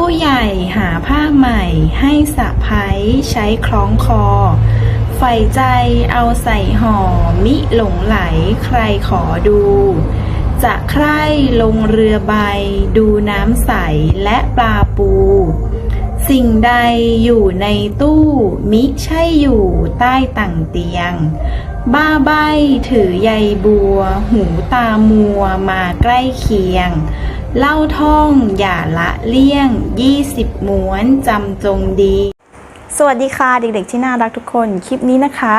ผู้ใหญ่หาผ้าใหม่ให้สะพ้ยใช้คล้องคอ ใฝ่ใจเอาใส่ห่อมิหลงไหลใครขอดู จะใคร่ลงเรือใบ ดูน้ำใสและปลาปู สิ่งใดอยู่ในตู้ มิใช่อยู่ใต้ต่างเตียง บ้าใบถือใยบัว หูตามัวมาใกล้เคียง เล่าท่องอย่าละเลี่ยงยี่สิบม้วนจำจงดี สวัสดีค่ะเด็กๆที่น่ารักทุกคน คลิปนี้นะคะ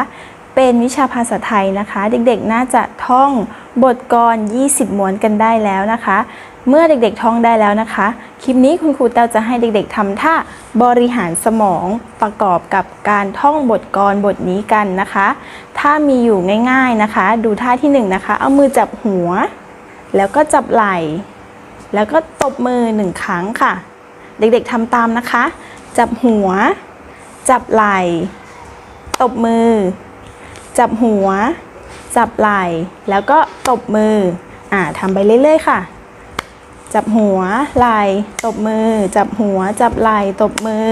เป็นวิชาภาษาไทยนะคะ เด็กๆน่าจะท่องบทกร 20 ม้วนกันได้แล้วนะคะ เมื่อเด็กๆท่องได้แล้วนะคะ คลิปนี้คุณครูเต้าจะให้เด็กๆทำท่าบริหารสมองประกอบกับการท่องบทกรบทนี้กันนะคะ ถ้ามีอยู่ง่าย ๆนะคะ ดูท่าที่หนึ่งนะคะ เอามือจับหัว แล้วก็จับไหล่ แล้วก็ตบมือหนึ่งครั้งค่ะ เด็กๆทำตามนะคะ จับหัว จับไหล่ ตบมือ จับหัว จับไหล่ แล้วก็ตบมือ อ่าทำไปเรื่อยๆค่ะ จับหัว ไหล่ ตบมือ จับหัว จับไหล่ ตบมือ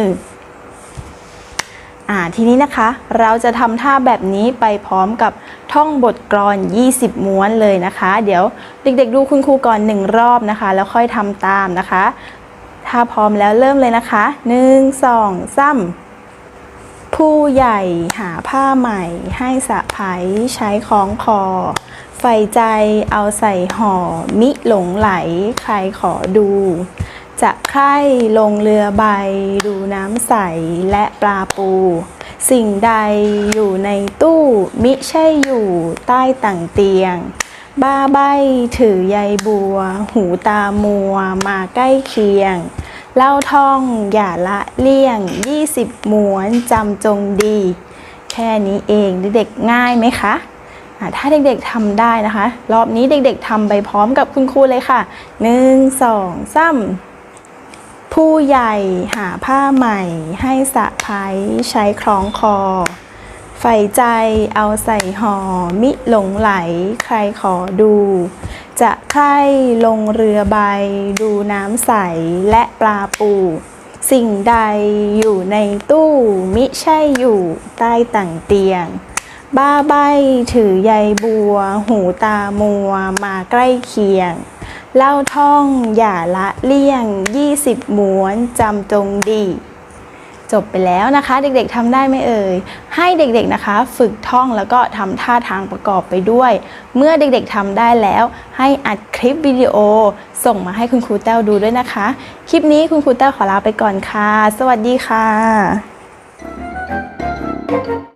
อ่าทีนี้นะคะเราจะทำท่าแบบนี้ไปพร้อมกับท่องบทกลอน 20 ม้วนเลยนะคะ เดี๋ยวเด็กๆ ดูคุณครูก่อนหนึ่งรอบนะคะ แล้วค่อยทำตามนะคะ ถ้าพร้อมแล้วเริ่มเลยนะคะหนึ่งสองสามผู้ใหญ่หาผ้าใหม่ ให้สะพ้ยใช้คล้องคอใฝ่ใจเอาใส่ห่อมิหลงไหล ใครขอดู จะใคร่ลงเรือใบ ดูน้ำใสและปลาปู สิ่งใดอยู่ในตู้ มิใช่อยู่ใต้ต่างเตียง บ้าใบถือใยบัว หูตามัวมาใกล้เคียง เล่าท่องอย่าละเลี่ยง 20ม้วนจำจงดี แค่นี้เองเด็กๆง่ายไหมคะะถ้าเด็กๆทำได้นะคะ รอบนี้เด็กๆทำไปพร้อมกับคุณครูเลยค่ะ 1 2 3 ผู้ใหญ่หาผ้าใหม่ ให้สะพ้ายใช้คล้องคอ ใฝ่ใจเอาใส่ห่อมิหลงไหลใครขอดู จะใคร่ลงเรือใบ ดูน้ำใสและปลาปู สิ่งใดอยู่ในตู้มิใช่อยู่ใต้ต่างเตียง บ้าใบถือใยบัว หูตามัวมาใกล้เคียง เล่าท่องอย่าละเลี่ยง 20 ม้วนจำจงดี จบไปแล้วนะคะ เด็กๆทำได้ไหมเอ่ย ให้เด็กๆนะคะ ฝึกท่องแล้วก็ทำท่าทางประกอบไปด้วย เมื่อเด็กๆทำได้แล้ว ให้อัดคลิปวิดีโอ ส่งมาให้คุณครูแต้วดูด้วยนะคะ คลิปนี้คุณครูแต้วขอลาไปก่อนค่ะ สวัสดีค่ะ